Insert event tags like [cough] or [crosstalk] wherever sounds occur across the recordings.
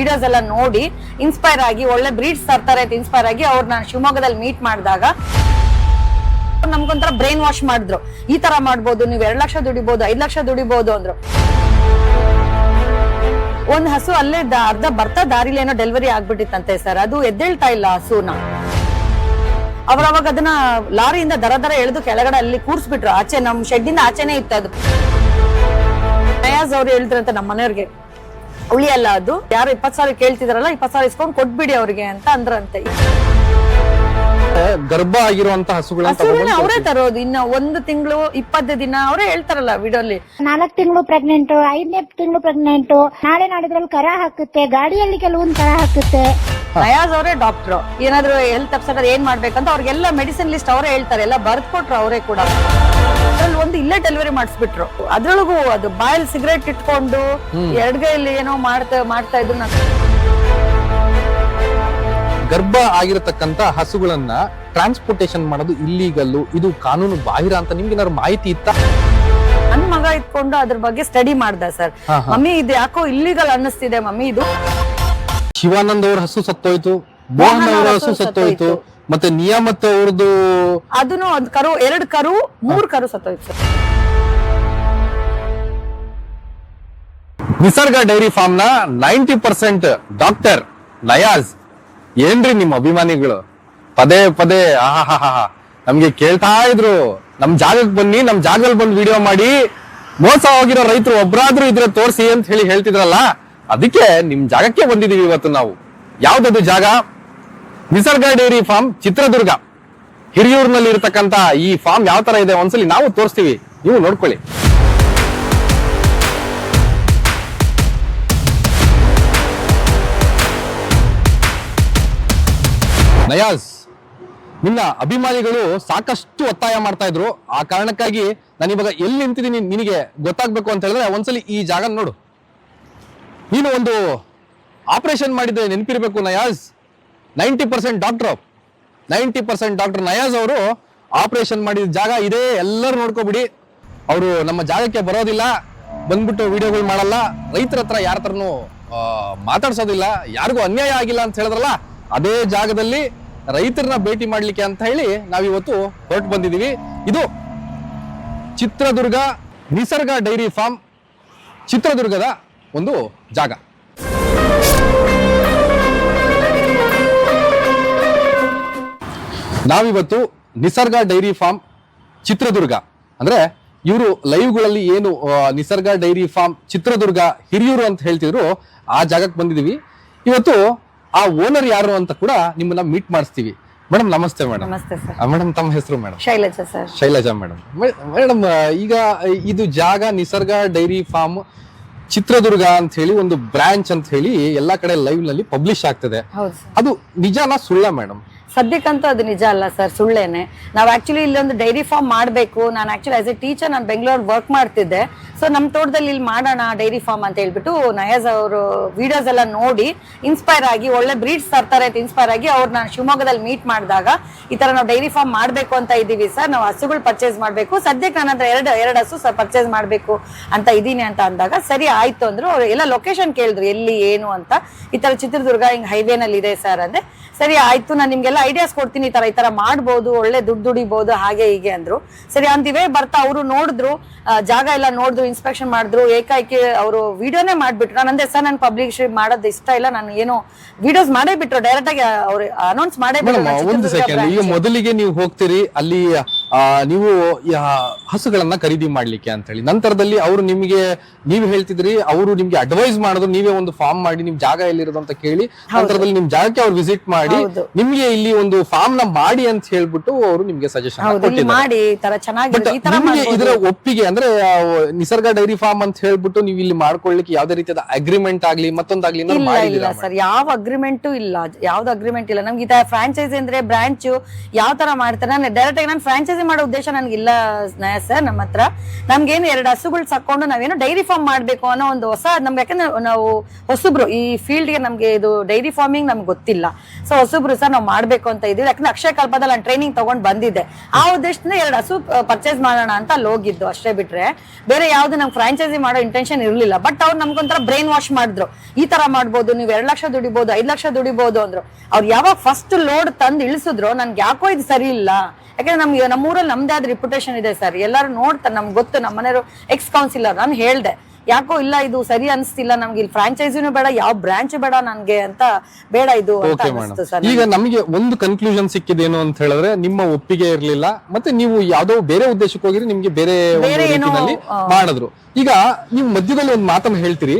Videos ಎಲ್ಲ ನೋಡಿ inspire ಆಗಿ, ಒಳ್ಳೆ ಬ್ರೀಡ್ಸ್ ತರ್ತಾರೆ ಅಂತ ಇನ್ಸ್ಪೈರ್ ಆಗಿ ಅವ್ರು ನಾನು ಶಿವಮೊಗ್ಗದಲ್ಲಿ ಮೀಟ್ ಮಾಡಿದಾಗ ನಮ್ಗೊಂಥರ ಬ್ರೈನ್ ವಾಶ್ ಮಾಡಿದ್ರು. ಈ ತರ ಮಾಡ್ಬೋದು, ನೀವು ಎರಡು ಲಕ್ಷ ದುಡಿಬಹುದು ಐದು ಲಕ್ಷ ದುಡಿಬಹುದು ಅಂದ್ರು. ಒಂದ್ ಹಸು ಅಲ್ಲೇ ಅರ್ಧ ಬರ್ತಾ ದಾರಿಲಿ ಏನೋ ಡೆಲಿವರಿ ಆಗ್ಬಿಟ್ಟಿತ್ತಂತೆ ಸರ್ ಅದು ಎದ್ದೇಳ್ತಾ ಇಲ್ಲ ಹಸುನ. ಅವ್ರ ಅವಾಗ ಅದನ್ನ ಲಾರಿಯಿಂದ ದರ ದರ ಎಳೆದು ಕೆಳಗಡೆ ಅಲ್ಲಿ ಕೂರಿಸ್ಬಿಟ್ರು. ಆಚೆ ನಮ್ ಶೆಡ್ಡಿಂದ ಆಚೆನೆ ಇತ್ತು ಅದು. ನಯಾಜ್ ಅವ್ರು ಹೇಳಿದ್ರಂತ ನಮ್ಮ ಮನೆಯವ್ರಿಗೆ ಉಳಿಯಲ್ಲ ಅದು. ಯಾರು ಇಪ್ಪತ್ ಸಾವಿರ ಕೇಳ್ತಿದಾರಲ್ಲ ಇಪ್ಪತ್ ಸಾವಿರ ಇಸ್ಕೊಂಡ್ ಕೊಟ್ಬಿಡಿ ಅವ್ರಿಗೆ ಅಂತ ಅಂದ್ರಂತೆ. ಗರ್ಭ ಆಗಿರುವಂತ ಹಸುಗಳನ್ನ ಹಸುಗಳನ್ನ ಅವರೇ ತರೋದು. ಇನ್ನ ಒಂದು ತಿಂಗಳು ಇಪ್ಪತ್ತು ದಿನ ಅವರೇ ಹೇಳ್ತಾರಲ್ಲ ವಿಡಿಯೋಲಿ. ನಾಲ್ಕು ತಿಂಗಳು ಪ್ರೆಗ್ನೆಂಟ್ ಐದನೇ ತಿಂಗಳು ಪ್ರೆಗ್ನೆಂಟ್ ನಾಳೆ ನಾಡಿದ್ರಲ್ಲಿ ಕರ ಹಾಕುತ್ತೆ ಗಾಡಿಯಲ್ಲಿ ಕೆಲವೊಂದು ಕರ ಹಾಕುತ್ತೆ. ಫಯಾಜ್ ಅವರೇ ಡಾಕ್ಟರ್ ಏನಾದ್ರು ಹೆಲ್ತ್ ಅಪ್ಸೆಟ್ ಏನ್ ಮಾಡ್ಬೇಕಂತ ಅವ್ರಿಗೆಲ್ಲ ಮೆಡಿಸಿನ್ ಲಿಸ್ಟ್ ಅವರೇ ಹೇಳ್ತಾರೆ. ಎಲ್ಲ ಬರ್ದ್ ಕೊಟ್ರು ಅವರೇ ಕೂಡ. ಅದ್ರಲ್ಲಿ ಒಂದು ಇಲ್ಲೇ ಡೆಲಿವರಿ ಮಾಡಿಸ್ಬಿಟ್ರು. ಅದ್ರೊಳಗೂ ಅದು ಬಾಯಲ್ಲಿ ಸಿಗರೇಟ್ ಇಟ್ಕೊಂಡು ಎಡಗೈಲಿ ಏನೋ ಮಾಡ್ತಾ ಮಾಡ್ತಾ ಇದ್ರು ನಾನು ಗರ್ಭ ಆಗಿರತಕ್ಕಂತ ಹಸುಗಳನ್ನ ಟ್ರಾನ್ಸ್ಪೋರ್ಟೇಷನ್ ಮಾಡೋದು ಇಲ್ಲೀಗಲ್ಲು ಇದು ಕಾನೂನು ಬಾಹಿರ ಅಂತ ನಿಮ್ಗೆ ಏನಾದ್ರು ಮಾಹಿತಿ ಇತ್ತ? ನನ್ ಮಗ ಇಟ್ಕೊಂಡು ಅದ್ರ ಬಗ್ಗೆ ಸ್ಟಡಿ ಮಾಡ್ದ ಸರ್. ಮಮ್ಮಿ ಇದು ಯಾಕೋ ಇಲ್ಲಿಗಲ್ ಅನ್ನಿಸ್ತಿದೆ ಮಮ್ಮಿ ಇದು. ಶಿವಾನಂದ್ ಅವ್ರ ಹಸು ಸತ್ತೋಯ್ತು ಮೋಹನ್ ಅವರ ಹಸು ಸತ್ತೋಯ್ತು. ಮತ್ತೆ ನಿಯಾಮತ್ ಅವ್ರದ್ದು ಅದನ್ನು ಒಂದ್ ಕರು ಎರಡು ಕರು ಮೂರ್ ಕರು ಸತ್ತೋಯ್ತು. ಸರ್ ನಿಸರ್ಗ ಡೈರಿ ಫಾರ್ಮ್ನ ನೈಂಟಿ ಪರ್ಸೆಂಟ್ ಡಾಕ್ಟರ್ ನಯಾಜ್. ಏನ್ರಿ ನಿಮ್ ಅಭಿಮಾನಿಗಳು? ಪದೇ ಪದೇ ಆಹಾಹಾ ನಮ್ಗೆ ಕೇಳ್ತಾ ಇದ್ರು. ನಮ್ ಜಾಗಕ್ಕೆ ಬನ್ನಿ ನಮ್ ಜಾಗದಲ್ಲಿ ಬಂದು ವಿಡಿಯೋ ಮಾಡಿ. ಮೋಸ ಹೋಗಿರೋ ರೈತರು ಒಬ್ರಾದ್ರೂ ಇದ್ರೆ ತೋರಿಸಿ ಅಂತ ಹೇಳಿ ಹೇಳ್ತಿದ್ರಲ್ಲ ಅದಕ್ಕೆ ನಿಮ್ ಜಾಗಕ್ಕೆ ಬಂದಿದೀವಿ ಇವತ್ತು ನಾವು. ಯಾವ್ದದು ಜಾಗ? ನಿಸರ್ಗ ಡೈರಿ ಫಾರ್ಮ್ ಚಿತ್ರದುರ್ಗ ಹಿರಿಯೂರಿನಲ್ಲಿ ಇರತಕ್ಕಂತ ಈ ಫಾರ್ಮ್ ಯಾವ ತರ ಇದೆ ಒಂದ್ಸಲಿ ನಾವು ತೋರಿಸ್ತೀವಿ. ನೀವು ನೋಡ್ಕೊಳ್ಳಿ. ನಯಾಜ್, ನಿನ್ನ ಅಭಿಮಾನಿಗಳು ಸಾಕಷ್ಟು ಒತ್ತಾಯ ಮಾಡ್ತಾ ಇದ್ರು. ಆ ಕಾರಣಕ್ಕಾಗಿ ನಾನು ಇವಾಗ ಎಲ್ಲಿ ನಿಂತಿದ್ದೀನಿ ನಿನಗೆ ಗೊತ್ತಾಗ್ಬೇಕು ಅಂತ ಹೇಳಿದ್ರೆ ಒಂದ್ಸಲಿ ಈ ಜಾಗ ನೋಡು. ನೀನು ಒಂದು ಆಪರೇಷನ್ ಮಾಡಿದ್ರೆ ನೆನಪಿರ್ಬೇಕು Nayaz. Ninety percent doctor. Ninety percent doctor Nayaz ಅವರು ಆಪರೇಷನ್ ಮಾಡಿದ ಜಾಗ ಇದೆ, ಎಲ್ಲರೂ ನೋಡ್ಕೊಬಿಡಿ. ಅವರು ನಮ್ಮ ಜಾಗಕ್ಕೆ ಬರೋದಿಲ್ಲ, ಬಂದ್ಬಿಟ್ಟು ವಿಡಿಯೋಗಳು ಮಾಡಲ್ಲ. ರೈತರ ಹತ್ರ ಯಾರ ಹತ್ರನೂ ಮಾತಾಡ್ಸೋದಿಲ್ಲ, ಯಾರಿಗೂ ಅನ್ಯಾಯ ಆಗಿಲ್ಲ ಅಂತ ಹೇಳಿದ್ರಲ್ಲ, ಅದೇ ಜಾಗದಲ್ಲಿ ರೈತರನ್ನ ಭೇಟಿ ಮಾಡ್ಲಿಕ್ಕೆ ಅಂತ ಹೇಳಿ ನಾವಿವತ್ತು ಹೊರಟು ಬಂದಿದೀವಿ ಇದು ಚಿತ್ರದುರ್ಗ ನಿಸರ್ಗ ಡೈರಿ ಫಾರ್ಮ್ ಚಿತ್ರದುರ್ಗದ ಒಂದು ಜಾಗ. ನಾವಿವತ್ತು ನಿಸರ್ಗ ಡೈರಿ ಫಾರ್ಮ್ ಚಿತ್ರದುರ್ಗ. ಅಂದ್ರೆ ಇವರು ಲೈವ್ಗಳಲ್ಲಿ ಏನು ನಿಸರ್ಗ ಡೈರಿ ಫಾರ್ಮ್ ಚಿತ್ರದುರ್ಗ ಹಿರಿಯೂರು ಅಂತ ಹೇಳ್ತಿದ್ರು ಆ ಜಾಗಕ್ಕೆ ಬಂದಿದೀವಿ. ಇವತ್ತು ಆ ಓನರ್ ಯಾರು ಅಂತ ಕೂಡ ನಿಮ್ಮನ್ನ ಮೀಟ್ ಮಾಡಿಸ್ತೀವಿ. ಮೇಡಮ್ ನಮಸ್ತೆ ಮೇಡಮ್ ನಮಸ್ತೆ ಸರ್. ಮೇಡಮ್ ತಮ್ಮ ಹೆಸರು madam Shailaja sir. Shailaja madam madam ಈಗ ಇದು ಜಾಗ ನಿಸರ್ಗ ಡೈರಿ ಫಾರ್ಮ್ ಚಿತ್ರದುರ್ಗ ಅಂತ ಹೇಳಿ ಒಂದು ಬ್ರಾಂಚ್ ಅಂತ ಹೇಳಿ ಎಲ್ಲಾ ಕಡೆ ಲೈವ್ನಲ್ಲಿ ಪಬ್ಲಿಷ್ ಆಗ್ತದೆ. ಹೌದು ಸರ್. ಅದು ನಿಜಾನ ಸುಳ್ಳ ಮೇಡಮ್ ಸದ್ಯಕ್ಕಂತೂ ಅದು ನಿಜ ಅಲ್ಲ ಸರ್, ಸುಳ್ಳೇನೆ. ನಾವು ಆಕ್ಚುಲಿ ಇಲ್ಲೊಂದು ಡೈರಿ ಫಾರ್ಮ್ ಮಾಡಬೇಕು. ನಾನು ಆಕ್ಚುಲಿ ಆಸ್ ಎ ಟೀಚರ್ ನಾನು ಬೆಂಗಳೂರು ವರ್ಕ್ ಮಾಡ್ತಿದ್ದೆ. ಸೊ ನಮ್ಮ ತೋಟದಲ್ಲಿ ಇಲ್ಲಿ ಮಾಡೋಣ ಡೈರಿ ಫಾರ್ಮ್ ಅಂತ ಹೇಳ್ಬಿಟ್ಟು ನಯಾಜ್ ಅವರು ವಿಡಿಯೋಸ್ ಎಲ್ಲ ನೋಡಿ ಇನ್ಸ್ಪೈರ್ ಆಗಿ, ಒಳ್ಳೆ ಬ್ರೀಡ್ಸ್ ತರ್ತಾರೆ ಅಂತ ಇನ್ಸ್ಪೈರ್ ಆಗಿ ಅವ್ರು ನಾನು ಶಿವಮೊಗ್ಗದಲ್ಲಿ ಮೀಟ್ ಮಾಡಿದಾಗ ಈ ತರ ನಾವು ಡೈರಿ ಫಾರ್ಮ್ ಮಾಡಬೇಕು ಅಂತ ಇದ್ದೀವಿ ಸರ್. ನಾವು ಹಸುಗಳು ಪರ್ಚೇಸ್ ಮಾಡಬೇಕು. ಸದ್ಯಕ್ಕೆ ನಾನು ಹತ್ರ ಎರಡು ಎರಡು ಹಸು ಸರ್ ಪರ್ಚೇಸ್ ಮಾಡಬೇಕು ಅಂತ ಇದ್ದೀನಿ ಅಂತ ಅಂದಾಗ ಸರಿ ಆಯ್ತು ಅಂದ್ರು ಅವ್ರು ಎಲ್ಲ ಲೊಕೇಶನ್ ಕೇಳಿದ್ರು, ಎಲ್ಲಿ, ಏನು ಅಂತ. ಈ ತರ ಚಿತ್ರದುರ್ಗ ಹಿಂಗ್ ಹೈವೇನಲ್ಲಿ ಇದೆ ಸರ್ ಅಂದ್ರೆ ಸರಿ ಆಯ್ತು, ನಾನು ನಿಮ್ಗೆಲ್ಲ ಐಡಿಯಾಸ್ ಕೊಡ್ತೀನಿ, ಈ ತರ ಈ ತರ ಮಾಡ್ಬೋದು, ಒಳ್ಳೆ ದುಡ್ಡು ದುಡಿಬಹುದು ಹಾಗೆ ಹೀಗೆ ಅಂದ್ರು. ಸರಿ ಅಂದಿವೇ, ಬರ್ತಾ, ಅವರು ನೋಡಿದ್ರು ಜಾಗ ಎಲ್ಲ ನೋಡಿದ್ರು ಇನ್ಸ್ಪೆಕ್ಷನ್ ಮಾಡಿದ್ರು ಏಕಾಏಕಿ ಅವರು ವಿಡಿಯೋನೇ ಮಾಡಿಬಿಟ್ರು. ನಾನು ಅಂದೆ ಸರ್ ನಾನು ಪಬ್ಲಿಷ್ ಮಾಡೋದು ಇಷ್ಟ ಇಲ್ಲ. ನಾನು ಏನು ವಿಡಿಯೋಸ್ ಮಾಡೇ ಬಿಟ್ರು. ಡೈರೆಕ್ಟ್ ಆಗಿ ಅವ್ರು ಅನೌನ್ಸ್ ಮಾಡೇ ಬಿಟ್ರು ಒಂದು ಸೆಕೆಂಡ್ ಈಗ ಮೊದಲಿಗೆ ನೀವು ಹೋಗ್ತೀರಿ ಅಲ್ಲಿ ನೀವು ಯಾ- ಹಸುಗಳನ್ನ ಖರೀದಿ ಮಾಡ್ಲಿಕ್ಕೆ ಅಂತ ಹೇಳಿ ನಂತರದಲ್ಲಿ ಅವರು ನಿಮಗೆ ನೀವು ಹೇಳ್ತಿದ್ರಿ ಅವರು ನಿಮ್ಗೆ ಅಡ್ವೈಸ್ ಮಾಡಿದ್ರು ನೀವೇ ಒಂದು ಫಾರ್ಮ್ ಮಾಡಿ ನಿಮ್ ಜಾಗ ಎಲ್ಲಿರೋದು ಅಂತ ಕೇಳಿ ನಂತರದಲ್ಲಿ ನಿಮ್ ಜಾಗಕ್ಕೆ ಅವ್ರು ವಿಸಿಟ್ ಮಾಡಿ. ನಿಮ್ಗೆ ಇಲ್ಲಿ ಒಂದು ಫಾರ್ಮ್ನ ಮಾಡಿ ಅಂತ ಹೇಳ್ಬಿಟ್ಟು ಅವರು ನಿಮ್ಗೆ ಸಜೆಷನ್ ಮಾಡಿ. ಇದರ ಒಪ್ಪಿಗೆ ಅಂದ್ರೆ ನಿಸರ್ಗ ಡೈರಿ ಫಾರ್ಮ್ ಅಂತ ಹೇಳ್ಬಿಟ್ಟು ನೀವು ಇಲ್ಲಿ ಮಾಡ್ಕೊಳ್ಳಿಕ್ಕೆ ಯಾವ್ದೇ ರೀತಿಯಾದ ಅಗ್ರಿಮೆಂಟ್ ಆಗ್ಲಿ ಮತ್ತೊಂದಾಗ್ಲಿ ಇಲ್ಲ ಸರ್ ಯಾವ ಅಗ್ರಿಮೆಂಟ್ ಇಲ್ಲ. ಯಾವ್ದು ಅಗ್ರಿಮೆಂಟ್ ಇಲ್ಲ. ನಮ್ಗೆ ಫ್ರಾಂಚೈಸಿ ಅಂದ್ರೆ ಬ್ರಾಂಚ್ ಯಾವ ತರ ಮಾಡ್ತಾರೆ? ನಾನು ಡೈರೆಕ್ಟ್ ಆಗಿ ನಾನು ಫ್ರಾಂಚೈಸಿ ಫ್ರಾಂಚೈಸಿ ಮಾಡೋ ಉದ್ದೇಶ ನನಗಿಲ್ಲ ನಯ ಸರ್, ನಮ್ಮ ಹತ್ರ. ನಮ್ಗೇನು ಎರಡು ಹಸುಗಳು ಸಾಕೊಂಡು ನಾವೇನು ಡೈರಿ ಫಾರ್ಮ್ ಮಾಡ್ಬೇಕು ಅನ್ನೋ ಒಂದು ಹೊಸ, ನಮ್ಗೆ ಯಾಕಂದ್ರೆ ನಾವು ಹೊಸಬ್ರು, ಈ ಫೀಲ್ಡ್ಗೆ ನಮ್ಗೆ ಇದು ಡೈರಿ ಫಾರ್ಮಿಂಗ್ ನಮ್ಗೆ ಗೊತ್ತಿಲ್ಲ. ಸೊ ಹೊಸಬ್ರು ಸರ್ ನಾವು ಮಾಡ್ಬೇಕು ಅಂತ ಇದೀವಿ ಯಾಕಂದ್ರೆ ಅಕ್ಷಯ ಕಲ್ಪದಲ್ಲಿ ನಾನು ಟ್ರೈನಿಂಗ್ ತಗೊಂಡ್ ಬಂದಿದ್ದೆ. ಆ ಉದ್ದೇಶದಿಂದ ಎರಡು ಹಸು ಪರ್ಚೇಸ್ ಮಾಡೋಣ ಅಂತ ಅಲ್ಲಿ ಹೋಗಿದ್ದು ಅಷ್ಟೇ ಬಿಟ್ರೆ. ಬೇರೆ ಯಾವ್ದು ನಮ್ಗೆ ಫ್ರಾಂಚೈಸಿ ಮಾಡೋ ಇಂಟೆನ್ಷನ್ ಇರಲಿಲ್ಲ. ಬಟ್ ಅವ್ರು ನಮ್ಗೊಂಥರ ಬ್ರೈನ್ ವಾಶ್ ಮಾಡಿದ್ರು. ಈ ತರ ಮಾಡ್ಬೋದು, ನೀವು ಎರಡು ಲಕ್ಷ ದುಡಿಬಹುದು ಐದು ಲಕ್ಷ ದುಡಿಬಹುದು ಅಂದ್ರು. ಅವ್ರು ಯಾವಾಗ ಫಸ್ಟ್ ಲೋಡ್ ತಂದು ಇಳಿಸಿದ್ರು, ನನ್ಗೆ ಯಾಕೋ ಇದು ಸರಿ ಇಲ್ಲ. ಯಾಕಂದ್ರೆ ನಮ್ಗೆ ನಮ್ಮೂರಲ್ಲಿ ನಮ್ದೇ ಆದ ರೆಪ್ಯುಟೇಷನ್ ಇದೆ ಸರ್ ಎಲ್ಲರೂ ನೋಡ್ತಾರೆ ನಮ್ಗೆ ಗೊತ್ತು. ನಮ್ಮ ಮನೆಯವರು ಎಕ್ಸ್ ಕೌನ್ಸಿಲರ್ ನಾನು ಹೇಳ್ದೆ. ಯಾಕೋ ಇಲ್ಲ ಇದು ಸರಿ ಅನಿಸ್ತಿಲ್ಲ. ನಮ್ಗೆ ಇಲ್ಲಿ ಫ್ರಾಂಚೈಸಿನೂ ಬೇಡ ಯಾವ ಬ್ರಾಂಚ್ ಬೇಡ ನನ್ಗೆ ಅಂತ ಬೇಡ ಇದು ಅಂತ ಓಕೆ ಅನಿಸ್ತು ಮೇಡಮ್ ಸರ್ ಈಗ ನಮಗೆ ಒಂದು ಕನ್ಕ್ಲೂಷನ್ ಸಿಕ್ಕಿದೇನು ಅಂತ ಹೇಳಿದ್ರೆ ನಿಮ್ಮ ಒಪ್ಪಿಗೆ ಇರಲಿಲ್ಲ. ಮತ್ತೆ ನೀವು ಯಾವ್ದೋ ಬೇರೆ ಉದ್ದೇಶಕ್ಕೆ ಹೋಗಿರಿ ನಿಮ್ಗೆ ಬೇರೆ ಒಂದು ಬೇರೆ ಏನೋ, ರೀತಿನಲ್ಲಿ ಮಾಡಿದ್ರು. ಈಗ ನೀವು ಮಧ್ಯದಲ್ಲಿ ಒಂದು ಮಾತನ್ನ ಹೇಳ್ತೀರಿ.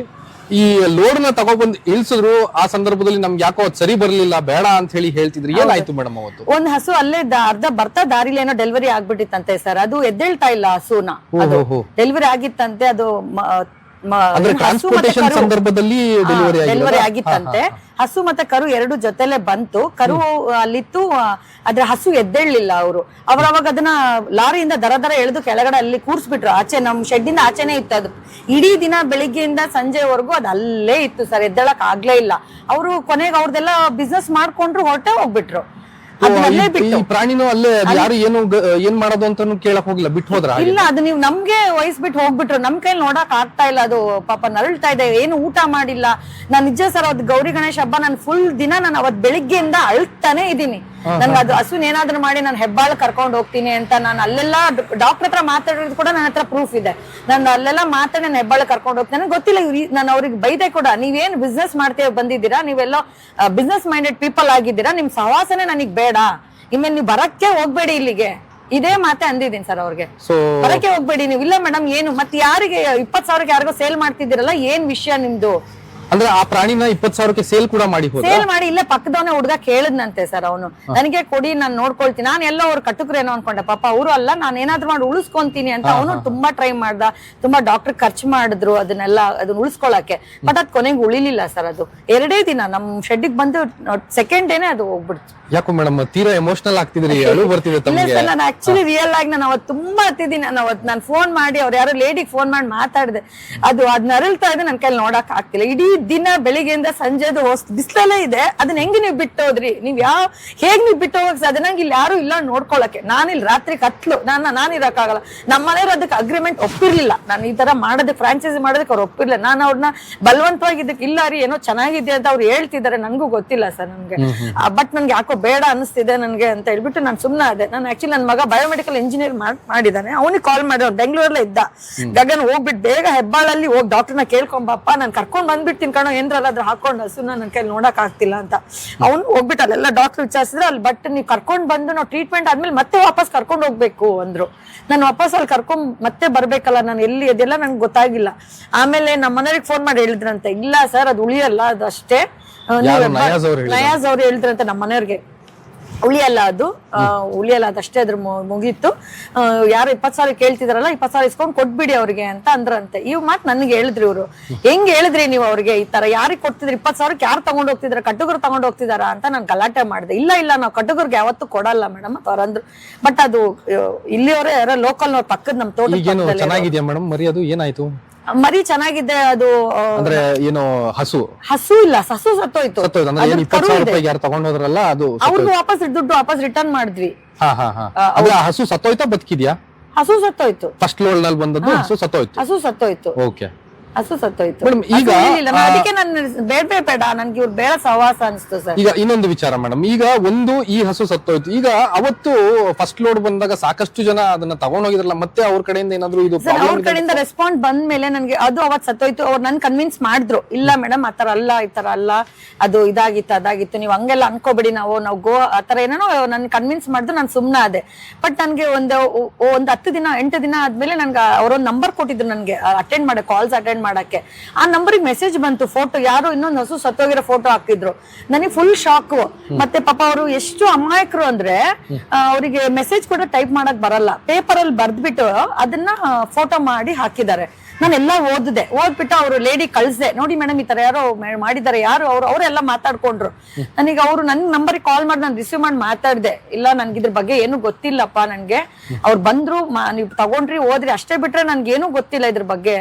ಈ ಲೋಡ್ನ ತಗೊಬಂದು ಇಳಿಸಿದ್ರು ಆ ಸಂದರ್ಭದಲ್ಲಿ ನಮ್ಗೆ ಯಾಕೋ ಅದ್ ಸರಿ ಬರ್ಲಿಲ್ಲ ಬೇಡ ಅಂತ ಹೇಳಿ ಹೇಳ್ತಿದ್ರು. ಏನಾಯ್ತು ಮೇಡಮ್ ಅವತ್ತು? ಒಂದ್ ಹಸು ಅಲ್ಲೇ ದ- ಅರ್ಧ ಬರ್ತಾ ದಾರಿಲಿ ಏನೋ ಡೆಲಿವರಿ ಆಗ್ಬಿಟ್ಟಿತ್ತಂತೆ ಸರ್. ಅದು ಎದ್ದೇಳ್ತಾ ಇಲ್ಲ ಹಸುನ. ಡೆಲಿವರಿ ಆಗಿತ್ತಂತೆ ಅದು ಮ- ಅಂದ್ರೆ ಟ್ರಾನ್ಸ್ಪೋರ್ಟೇಷನ್ ಸಂದರ್ಭದಲ್ಲಿ ಡೆಲಿವರಿ ಆಗಿತ್ತಂತೆ. ಹಸು ಮತ್ತೆ ಕರು ಎರಡು ಜೊತೆಲೆ ಬಂತು. ಕರು ಅಲ್ಲಿತ್ತು ಅದ್ರ ಹಸು ಎದ್ದೇಳಲಿಲ್ಲ ಅವರು. ಅವ್ರ ಅವಾಗ ಅದನ್ನ ಲಾರಿಯಿಂದ ದರ ದರ ಎಳೆದು ಕೆಳಗಡೆ ಅಲ್ಲಿ ಕೂರ್ಸ್ಬಿಟ್ರು. ಆಚೆ ನಮ್ ಶೆಡ್ಡಿಂದ ಆಚೆನೆ ಇತ್ತು ಅದು. ಇಡೀ ದಿನ ಬೆಳಿಗ್ಗೆಯಿಂದ ಸಂಜೆವರೆಗೂ ಅದು ಅಲ್ಲೇ ಇತ್ತು ಸರ್. ಎದ್ದೇಳಕ್ ಆಗ್ಲೇ ಇಲ್ಲ. ಅವರು ಕೊನೆಗೆ ಅವ್ರದೆಲ್ಲ ಬಿಸ್ನೆಸ್ ಮಾಡ್ಕೊಂಡ್ರು ಹೊರಟೆ ಹೋಗ್ಬಿಟ್ರು. ಅದನ್ನಲ್ಲೇ ಈ ಬಿಟ್ಟು. ಪ್ರಾಣಿನೂ ಅಲ್ಲೇ ಅದ್ ಯಾರು ಏನು ಗ- ಏನ್ ಮಾಡೋದು ಅಂತಾನು ಕೇಳಕ್ ಹೋಗಿಲ್ಲ ಬಿಟ್ಟು ಹೋದ್ರ ಇಲ್ಲ ಅದು ನೀವು ನಮ್ಗೆ ವಹಿಸ್ಬಿಟ್ಟು ಹೋಗ್ಬಿಟ್ರು. ನಮ್ ಕೈಲಿ ನೋಡಕ್ ಆಗ್ತಾ ಇಲ್ಲ ಅದು. ಪಾಪ ನರಳ್ತಾ ಇದೆ. ಏನು ಊಟ ಮಾಡಿಲ್ಲ. ನಾನ್ ನಿಜ ಸರ್ ಅವತ್ತು ಗೌರಿ ಗಣೇಶ ಹಬ್ಬ ನಾನು ಫುಲ್ ದಿನ ನಾನು ಅವತ್ ಬೆಳಿಗ್ಗೆಯಿಂದ ಅಳ್ತಾನೆ ಇದೀನಿ. ನನ್ಗೆ ಅದು ಹಸುನ್ ಏನಾದ್ರು ಮಾಡಿ ನಾನು ಹೆಬ್ಬಾಳ ಕರ್ಕೊಂಡು ಹೋಗ್ತೀನಿ ಅಂತ ನಾನು ಅಲ್ಲೆಲ್ಲ ಡಾಕ್ಟರ್ ಹತ್ರ ಮಾತಾಡೋದು ಕೂಡ ನನ್ನ ಹತ್ರ ಪ್ರೂಫ್ ಇದೆ. ನಾನು ಅಲ್ಲೆಲ್ಲ ಮಾತಾಡಿ ನಾನು ಹೆಬ್ಬಾಳ ಕರ್ಕೊಂಡು ಹೋಗ್ತೀನಿ. ನನಗೆ ಗೊತ್ತಿಲ್ಲ ಇವ್ರು ನಾನು ಅವ್ರಿಗೆ ಬೈದೆ ಕೂಡ. ನೀವೇನು ಬಿಸ್ನೆಸ್ ಮಾಡ್ತೇವೆ ಬಂದಿದ್ದೀರಾ? ನೀವೆಲ್ಲೋ ಬಿಸ್ನೆಸ್ ಮೈಂಡೆಡ್ ಪೀಪಲ್ ಆಗಿದ್ದೀರಾ? ನಿಮ್ ಸಹವಾಸನೆ ನನಗೆ ಬೇಡ. ಇಮೇಲೆ ನೀವು ಬರಕ್ಕೆ ಹೋಗ್ಬೇಡಿ ಇಲ್ಲಿಗೆ. ಇದೇ ಮಾತೆ ಅಂದಿದ್ದೀನಿ ಸರ್ ಅವ್ರಿಗೆ. ಬರಕ್ಕೆ ಹೋಗ್ಬೇಡಿ ನೀವು. ಇಲ್ಲ ಮೇಡಮ್ ಏನು? ಮತ್ತೆ ಯಾರಿಗೆ ಇಪ್ಪತ್ ಸಾವಿರಕ್ಕೆ ಯಾರಿಗೋ ಸೇಲ್ ಮಾಡ್ತಿದ್ದೀರಲ್ಲ ಏನ್ ವಿಷಯ ನಿಮ್ದು? ಅಂದ್ರೆ ಆ ಪ್ರಾಣಿನ ಇಪ್ಪತ್ ಸಾವಿರಕ್ಕೆ ಸೇಲ್ ಕೂಡ ಮಾಡಿ ಹೋದ? ಸೇಲ್ ಮಾಡಿ ಇಲ್ಲೇ ಪಕ್ಕದವನೇ ಹುಡುಗ ಕೇಳಿದ್ನಂತೆ ಸರ್ ಅವನು. ನನಗೆ ಕೊಡಿ ನಾನು ನೋಡ್ಕೊಳ್ತೀನಿ. ನಾನು ಎಲ್ಲೋ ಅವ್ರು ಕಟ್ಟುಕ್ರೇನೋ ಅನ್ಕೊಂಡೆ. ಪಾಪ ಅವರು ಅಲ್ಲ ನಾನು ಏನಾದ್ರು ಮಾಡಿ ಉಳಿಸ್ಕೊಂತೀನಿ ಅಂತ ಅವನು ತುಂಬಾ ಟ್ರೈ ಮಾಡ್ದ. ತುಂಬಾ ಡಾಕ್ಟರ್ ಖರ್ಚು ಮಾಡಿದ್ರು ಅದನ್ನೆಲ್ಲ ಅದನ್ನ ಉಳಿಸ್ಕೊಳಕ್ಕೆ. ಬಟ್ ಅದ್ ಕೊನೆಗೆ ಉಳಿಲಿಲ್ಲ ಸರ್ ಅದು. ಎರಡೇ ದಿನ ನಮ್ ಶೆಡ್ಡಿಗೆ ಬಂದು ಸೆಕೆಂಡ್ ಡೇನೆ ಅದು ಹೋಗ್ಬಿಡ್ತು. ಯಾಕೋ ಮೇಡಮ್ ತೀರಾ ಎಮೋಷನಲ್ ಆಗ್ತಿದ್ರಿ? [laughs] ಅಳು ಬರ್ತಿದೆ ಇಲ್ಲ ತಮಗೆ. ಸರ್ ನಾನು ಆಕ್ಚುಲಿ ರಿಯಲ್ ಆಗಿ ನಾನು ಅವತ್ತು ತುಂಬಾ ಹತ್ತಿದ್ದೀನಿ. ನಾನು ಅವತ್ತು ನಾನು ಫೋನ್ ಮಾಡಿ ಅವ್ರು ಯಾರೋ ಲೇಡಿಗೆ ಫೋನ್ ಮಾಡಿ ಮಾತಾಡಿದೆ. ಅದು ಅದ್ ನರಳ್ತಾ ಇದೆ ನನ್ನ ಕೈಲಿ ನೋಡಕ್ ಆಗ್ತಿಲ್ಲ. ಇಡೀ ದಿನ ಬೆಳಿಗ್ಗೆಯಿಂದ ಸಂಜೆದು ಬಿಸಿಲಲ್ಲೇ ಇದೆ. ಅದನ್ನ ಹೆಂಗ್ ನೀವು ಬಿಟ್ಟೋದ್ರಿ? ನೀವ್ ಯಾವ ಹೇಗ್ ನೀವು ಬಿಟ್ಟು ಹೋಗಕ್ ಸಾಧ್ಯ? ನಂಗೆ ಇಲ್ಲಿ ಯಾರು ಇಲ್ಲ ನೋಡ್ಕೊಳಕ್ಕೆ. ನಾನಿಲ್ಲಿ ರಾತ್ರಿ ಕತ್ಲು. ನಾನು ನಾನು ಇರಕ್ಕಾಗಲ್ಲ. ನಮ್ಮ ಮನೆಯವ್ರು ಅದಕ್ಕೆ ಅಗ್ರಿಮೆಂಟ್ ಒಪ್ಪಿರ್ಲಿಲ್ಲ. ನಾನು ಈ ತರ ಮಾಡೋದಕ್ಕೆ ಫ್ರಾಂಚೈಸಿ ಮಾಡೋದಕ್ಕೆ ಅವ್ರು ಒಪ್ಪಿರ್ಲಿಲ್ಲ. ನಾನು ಅವ್ರನ್ನ ಬಲವಂತವಾಗಿ ಇದಕ್ಕೆ ಇಲ್ಲ ರೀ ಏನೋ ಚೆನ್ನಾಗಿದೆ ಅಂತ ಅವ್ರು ಹೇಳ್ತಿದ್ದಾರೆ. ನನಗೂ ಗೊತ್ತಿಲ್ಲ ಸರ್ ನನ್ಗೆ. ಬಟ್ ನನ್ಗೆ ಯಾಕೋ ಬೇಡ ಅನಿಸ್ತಿದೆ ನನಗೆ ಅಂತ ಹೇಳ್ಬಿಟ್ಟು ನಾನು ಸುಮ್ಮನೆ ಅದೇ ನಾನು ಆಕ್ಚುಲಿ ನನ್ನ ಮಗ ಬಯೋಮೆಡಿಕಲ್ ಇಂಜಿನಿಯರ್ ಮಾಡಿದ್ದಾನೆ ಅವನಿಗೆ ಕಾಲ್ ಮಾಡಿದ್ರು ಬೆಂಗಳೂರಲ್ಲೇ ಇದ್ದ. ಗಗನ್ ಹೋಗ್ಬಿಟ್ಟು ಬೇಗ ಹೆಬ್ಬಾಳಲ್ಲಿ ಹೋಗಿ ಡಾಕ್ಟರ್ನ ಕೇಳ್ಕೊಂಬಪ್ಪ. ನಾನು ಕರ್ಕೊಂಡ್ ಬಂದ್ಬಿಡ್ತೀನಿ ಕಣೋ ಏನ್ರಲ್ಲ ಅದ್ರ ಹಾಕೊಂಡು ಹಸುನ ನನ್ನ ಕೈಲಿ ನೋಡಕ್ ಆಗ್ತಿಲ್ಲ ಅಂತ. ಅವ್ನು ಹೋಗ್ಬಿಟ್ಟು ಅಲ್ಲೆಲ್ಲ ಡಾಕ್ಟರ್ ವಿಚಾರಿಸಿದ್ರೆ ಅಲ್ಲಿ ಬಟ್ ನೀವು ಕರ್ಕೊಂಡ್ ಬಂದು ನಾವು ಟ್ರೀಟ್ಮೆಂಟ್ ಆದ್ಮೇಲೆ ಮತ್ತೆ ವಾಪಸ್ ಕರ್ಕೊಂಡು ಹೋಗ್ಬೇಕು ಅಂದ್ರು. ನಾನು ವಾಪಸ್ ಅಲ್ಲಿ ಕರ್ಕೊಂಡ್ ಮತ್ತೆ ಬರ್ಬೇಕಲ್ಲ ನಾನು ಎಲ್ಲಿ ಅದೆಲ್ಲ ನನ್ಗೆ ಗೊತ್ತಾಗಿಲ್ಲ. ಆಮೇಲೆ ನಮ್ಮ ಮನೆಯವ್ರಿಗೆ ಫೋನ್ ಮಾಡಿ ಹೇಳಿದ್ರಂತೆ ಇಲ್ಲ ಸರ್ ಅದು ಉಳಿಯಲ್ಲ ಅದಷ್ಟೇ? ನಯಾಜ್ ಅವ್ರು ಹೇಳಿದ್ರಂತೆ ನಮ್ಮ ಮನೆಯವ್ರಿಗೆ. ಉಳಿಯಲ್ಲ ಅದು. ಉಳಿಯಲ್ಲ ಅದಷ್ಟೇ ಅದ್ರ ಮುಗೀತು. ಯಾರು ಇಪ್ಪತ್ ಸಾವಿರ ಕೇಳ್ತಿದಾರಲ್ಲ ಇಪ್ಪತ್ ಸಾವಿರ ಇಸ್ಕೊಂಡ್ ಕೊಟ್ಬಿಡಿ ಅವ್ರಿಗೆ ಅಂತ ಅಂದ್ರಂತೆ. ಇವ್ ಮಾತ್ ನನಗೆ ಹೇಳಿದ್ರಿ ಇವ್ರು. ಹೆಂಗ್ ಹೇಳಿದ್ರಿ ನೀವು ಅವ್ರಿಗೆ ಈ ತರ? ಯಾರಿಗೆ ಕೊಡ್ತಿದ್ರಿ? ಇಪ್ಪತ್ ಸಾವಿರಕ್ಕೆ ಯಾರು ತಗೊಂಡ್ ಹೋಗ್ತಿದಾರ? ಕಟ್ಟುಗರು ತಗೊಂಡ್ ಹೋಗ್ತಿದಾರ ಅಂತ ನಾನು ಗಲಾಟೆ ಮಾಡಿದೆ. ಇಲ್ಲ ಇಲ್ಲ ನಾವು ಕಟ್ಟುಗರ್ಗೆ ಯಾವತ್ತೂ ಕೊಡಲ್ಲ ಮೇಡಮ್ ಅಂತ ಅವ್ರು ಅಂದ್ರು. ಬಟ್ ಅದು ಇಲ್ಲಿಯವರೇ ಯಾರೋ ಲೋಕಲ್ ನವ್ರ ಪಕ್ಕದ ನಮ್ ತೋಟ ಚೆನ್ನಾಗಿದೆ ಚೆನ್ನಾಗಿದ್ಯಾ ಮೇಡಮ್ ಮರಿ ಅದು ಏನಾಯ್ತು? ಮರಿ ಚೆನ್ನಾಗಿದೆ ಅದು ಅಂದ್ರೆ ಏನು ಹಸು? ಹಸು ಇಲ್ಲ ಹಸು ಸತ್ತೋಯ್ತು. ಸತ್ತೋಯ್ತು ಅಂದ್ರೆ ಏನ್ ಸಾವಿರ ಯಾರು ತಗೊಂಡೋದ್ರಲ್ಲ ಅದು ಅವ್ರಿಗೆ ವಾಪಸ್ ದುಡ್ಡು ವಾಪಸ್ ರಿಟರ್ನ್ ಮಾಡಿದ್ವಿ. ಹಾ ಹಾ ಹಾ. ಅಂದ್ರೆ ಆ ಹಸು ಸತ್ತೋಯ್ತಾ ಬದುಕಿದ್ಯಾ? ಹಸು ಸತ್ತೋಯ್ತು. ಫಸ್ಟ್ ಲೋಡ್ನಲ್ಲಿ ಬಂದದ್ದು ಹಸು ಸತ್ತೋಯ್ತು. ಹಸು ಸತ್ತೋಯ್ತು. ಓಕೆ ಹಸು ಸತ್ತೋಯ್ತು ಈಗ, ಅದಕ್ಕೆ ನಾನು ಬೇಡ ಬೇಡ ಬೇಡ ನನ್ಗೆ ಇವ್ರು ಬೇಡ ಸಹವಾಸ ಅನಿಸ್ತು ಸರ್. ಈಗ ಇನ್ನೊಂದು ವಿಚಾರ ಮೇಡಮ್ ಈಗ ಒಂದು ಈ ಹಸು ಸತ್ತೋಯ್ತು ಈಗ ಅವತ್ತು ಫಸ್ಟ್ ಲೋಡ್ ಬಂದಾಗ ಸಾಕಷ್ಟು ಜನ ಅದನ್ನ ತಗೊಂಡೋಗಿದ್ರಲ್ಲ ಮತ್ತೆ ಅವ್ರ ಕಡೆಯಿಂದ ಏನಾದ್ರು ಇದು ಸರ್ ಅವ್ರ ಕಡೆಯಿಂದ ರೆಸ್ಪಾಂಡ್ ಬಂದ ಮೇಲೆ ನನ್ಗೆ ಅದು ಅವತ್ ಸತ್ತೋಯ್ತು ಅವ್ರು ನನ್ ಕನ್ವಿನ್ಸ್ ಮಾಡಿದ್ರು. ಇಲ್ಲ ಮೇಡಮ್ ಆತರ ಅಲ್ಲ ಈ ತರ ಅಲ್ಲ ಅದು ಇದಾಗಿತ್ತು ಅದಾಗಿತ್ತು ನೀವು ಹಂಗೆಲ್ಲ ಅನ್ಕೋಬೇಡಿ ನಾವು ನಾವು ಗೋ ಆತರ ಏನೇನೋ ನನ್ ಕನ್ವಿನ್ಸ್ ಮಾಡಿದ್ರು ನಾನು ಸುಮ್ನಾ ಅದೇ ಬಟ್ ನನ್ಗೆ ಒಂದು ಒಂದ್ ಹತ್ತು ದಿನ ಎಂಟು ದಿನ ಆದ್ಮೇಲೆ ನನ್ಗೆ ಅವರೊಂದು ನಂಬರ್ ಕೊಟ್ಟಿದ್ರು ನನ್ಗೆ ಅಟೆಂಡ್ ಮಾಡೋ ಕಾಲ್ಸ್ ಅಟೆಂಡ್ ಮಾಡಕ್ಕೆ. ಆ ನಂಬರಿಗೆ ಮೆಸೇಜ್ ಬಂತು ಫೋಟೋ ಯಾರು ಇನ್ನೊಂದು ಹಸು ಸತ್ತೋಗಿರೋ ಫೋಟೋ ಹಾಕಿದ್ರು ನನಗೆ ಫುಲ್ ಶಾಕ್ ಮತ್ತೆ ಪಾಪ ಅವರು ಎಷ್ಟು ಅಮಾಯಕರು ಅಂದ್ರೆ ಅವರಿಗೆ ಮೆಸೇಜ್ ಕೂಡ ಟೈಪ್ ಮಾಡಕ್ ಬರಲ್ಲ. ಪೇಪರ್ ಅಲ್ಲಿ ಬರ್ದ್ಬಿಟ್ಟು ಅದನ್ನ ಫೋಟೋ ಮಾಡಿ ಹಾಕಿದ್ದಾರೆ. ನಾನೆಲ್ಲ ಓದಿದೆ. ಓದ್ಬಿಟ್ಟು ಅವರು ಲೇಡಿ ಕಳ್ಸ್ದೆ. ನೋಡಿ ಮೇಡಮ್ ಈ ತರ ಯಾರೋ ಮಾಡಿದ್ದಾರೆ. ಯಾರು? ಅವ್ರು ಅವರೆಲ್ಲ ಮಾತಾಡ್ಕೊಂಡ್ರು. ನನಗೆ ಅವರು ನನ್ ನಂಬರಿಗೆ ಕಾಲ್ ಮಾಡಿ ನಾನು ರಿಸೀವ್ ಮಾಡಿ ಮಾತಾಡಿದೆ. ಇಲ್ಲ ನನ್ಗೆ ಇದ್ರ ಬಗ್ಗೆ ಏನು ಗೊತ್ತಿಲ್ಲಪ್ಪ ನನ್ಗೆ. ಅವ್ರು ಬಂದ್ರು ನೀವು ತಗೊಂಡ್ರಿ ಓದ್ರಿ ಅಷ್ಟೇ ಬಿಟ್ರೆ ನನ್ಗೆ ಏನು ಗೊತ್ತಿಲ್ಲ ಇದ್ರ ಬಗ್ಗೆ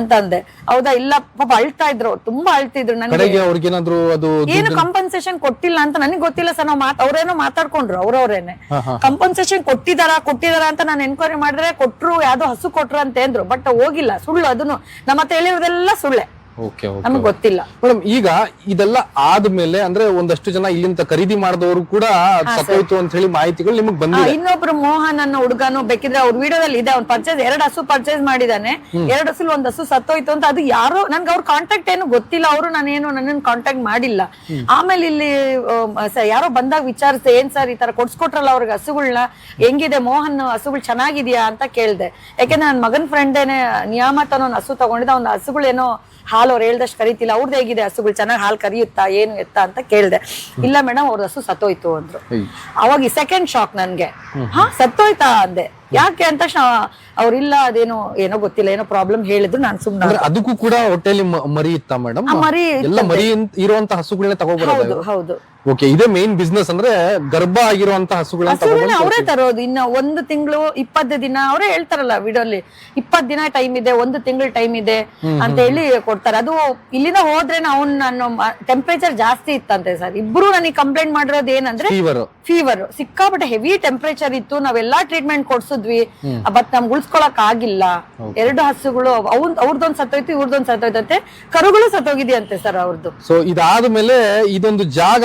ಅಂತ ಅಂದೆ. ಹೌದಾ? ಇಲ್ಲ ಪಾಪ ಅಳ್ತಾ ಇದ್ರು. ತುಂಬಾ ಅಳ್ತಿದ್ರು ನನಗೆ. ಕಡೆಗೆ ಅವ್ರಿಗೇನಾದ್ರು ಅದು ಏನು ಕಂಪನ್ಸೇಷನ್ ಕೊಟ್ಟಿಲ್ಲ ಅಂತ ನನಗೆ ಗೊತ್ತಿಲ್ಲ ಸರ್. ನಾವು ಮಾತ್ ಅವ್ರೇನೋ ಮಾತಾಡ್ಕೊಂಡ್ರು ಅವ್ರವ್ರೇನೆ. ಕಂಪನ್ಸೇಷನ್ ಕೊಟ್ಟಿದಾರ? ಕೊಟ್ಟಿದಾರ ಅಂತ ನಾನು ಎನ್ಕ್ವೈರಿ ಮಾಡಿದ್ರೆ ಕೊಟ್ರು ಯಾವ್ದೋ ಹಸು ಕೊಟ್ರು ಅಂತ ಅಂದ್ರು. ಬಟ್ ಹೋಗಿಲ್ಲ. ಸುಳ್ಳು ಅದನ್ನು ನಮ್ಮ ಹತ್ರ ಹೇಳಿರೋದೆಲ್ಲ ಸುಳ್ಳೆ. ಓಕೆ ಓಕೆ ನಮಗ್ ಗೊತ್ತಿಲ್ಲ. ಮೇಡಮ್ ಈಗ ಇದೆಲ್ಲ ಆದ್ಮೇಲೆ ಅಂದ್ರೆ ಒಂದಷ್ಟು ಜನ ಇಲ್ಲಿಂದ ಖರೀದಿ ಮಾಡಿದವರು ಕೂಡ ಸತ್ತೋಯ್ತು ಅಂತ ಹೇಳಿ ಮಾಹಿತಿಗಳು ನಿಮಗ್ ಬಂದಿದೆ. ಇನ್ನೊಬ್ರು ಮೋಹನ್ ಅನ್ನೋ ಹುಡುಗನು ಬೇಕಿದ್ರೆ ಅವ್ರ ವಿಡಿಯೋದಲ್ಲಿ ಇದೆ ಅವ್ನು ಪರ್ಚೇಸ್ ಎರಡು ಹಸು ಪರ್ಚೇಸ್ ಮಾಡಿದಾನೆ. ಎರಡು ಹಸು ಒಂದ್ ಹಸು ಸತ್ತೋಯ್ತು ಅಂತ ಅದು ಯಾರು ನನ್ಗೆ ಅವ್ರ ಕಾಂಟ್ಯಾಕ್ಟ್ ಏನು ಗೊತ್ತಿಲ್ಲ ಅವರು ನಾನೇನು ನನ್ನನ್ನು ಕಾಂಟ್ಯಾಕ್ಟ್ ಮಾಡಿಲ್ಲ. ಆಮೇಲೆ ಇಲ್ಲಿ ಯಾರೋ ಬಂದಾಗ ವಿಚಾರಿಸ್ದೆ ಏನ್ ಸರ್ ಈ ತರ ಕೊಡ್ಸ್ಕೊಟ್ರಲ್ಲ ಅವ್ರಿಗೆ ಹಸುಗಳನ್ನ ಹೆಂಗಿದೆ ಮೋಹನ್ ಹಸುಗಳು ಚೆನ್ನಾಗಿದ್ಯಾ ಅಂತ ಕೇಳ್ದೆ. ಯಾಕೆಂದ್ರೆ ನನ್ನ ಮಗನ್ ಫ್ರೆಂಡೇನೆ ನಿಯಾಮತ್ ಅನ್ನೋ ಒಂದ್ ಹಸು ತಗೊಂಡಿದ್ದ ಒಂದು ಹಸುಗಳೇನೋ ಹಾಲು ಅವ್ರು ಹೇಳ್ದಷ್ಟು ಕರಿತಿಲ್ಲ. ಅವ್ರದ್ದು ಹೇಗಿದೆ ಹಸುಗಳು ಚೆನ್ನಾಗಿ ಹಾಲು ಕರಿಯುತ್ತಾ ಏನು ಎತ್ತ ಅಂತ ಕೇಳ್ದೆ. ಇಲ್ಲ ಮೇಡಮ್ ಅವ್ರ ಹಸು ಸತ್ತೋಯ್ತು ಅಂದ್ರು. ಅವಾಗ ಸೆಕೆಂಡ್ ಶಾಕ್ ನನ್ಗೆ. ಹಾ ಸತ್ತೋಯ್ತಾ ಅಂದೆ. ಯಾಕೆ ಅಂತ ಅವ್ರ ಅವ್ರಿಲ್ಲ ಅದೇನೋ ಏನೋ ಗೊತ್ತಿಲ್ಲ ಏನೋ ಪ್ರಾಬ್ಲಮ್ ಹೇಳಿದ್ರು ನಾನು ಸುಮ್ಮನೆ ಅದಕ್ಕೂ ಕೂಡ ಹೊಟ್ಟೆಲಿ ಮರಿ ಇತ್ತ ಮೇಡಮ್ ಮರಿ ಎಲ್ಲ ಮರಿ ಇರುವಂತ ಹಸುಗಳನ್ನ ತಗೋಬರೋದು ಹೌದು ಓಕೆ ಇದೇ ಮೇನ್ ಬಿಸ್ನೆಸ್ ಅಂದ್ರೆ ಗರ್ಭ ಆಗಿರುವಂತ ಹಸುಗಳನ್ನ ಅವರೇ ತರೋದು. ಇನ್ನ ಒಂದು ತಿಂಗಳು ಇಪ್ಪತ್ತು ದಿನ ಅವರೇ ಹೇಳ್ತಾರಲ್ಲ ವಿಡಿಯೋಲಿ ಇಪ್ಪತ್ ದಿನ ಟೈಮ್ ಇದೆ ಒಂದು ತಿಂಗಳು ಟೈಮ್ ಇದೆ ಅಂತ ಹೇಳಿ ಕೊಡ್ತಾರೆ. ಅದು ಇಲ್ಲಿಂದ ಹೋದ್ರೆ ಅವ್ನು ನಾನು ಟೆಂಪರೇಚರ್ ಜಾಸ್ತಿ ಇತ್ತಂತೆ ಸರ್. ಇಬ್ರು ನನಗೆ ಕಂಪ್ಲೇಂಟ್ ಮಾಡಿರೋದು ಏನಂದ್ರೆ ಫೀವರ್ ಫೀವರ್ ಸಿಕ್ಕಾಪಟ್ಟೆ ಹೆವಿ ಟೆಂಪರೇಚರ್ ಇತ್ತು. ನಾವೆಲ್ಲಾ ಟ್ರೀಟ್ಮೆಂಟ್ ಕೊಡ್ಸಿದ್ವಿ. ಬಟ್ ನಮ್ಗೆ ಉಳ್ಸ್ಕೊಳಕ್ ಆಗಿಲ್ಲ. ಎರಡು ಹಸುಗಳು ಅವ್ನ್ ಅವ್ರದೊಂದ್ ಸತ್ತೋಯ್ತು ಇವ್ರದೊಂದ್ ಸತ್ತೋಯ್ತಂತೆ. ಕರುಗಳು ಸತ್ತೋಗಿದೆಯಂತೆ ಸರ್ ಅವ್ರದ್ದು ಸೊ ಇದಾದ್ಮೇಲೆ ಇದೊಂದು ಜಾಗ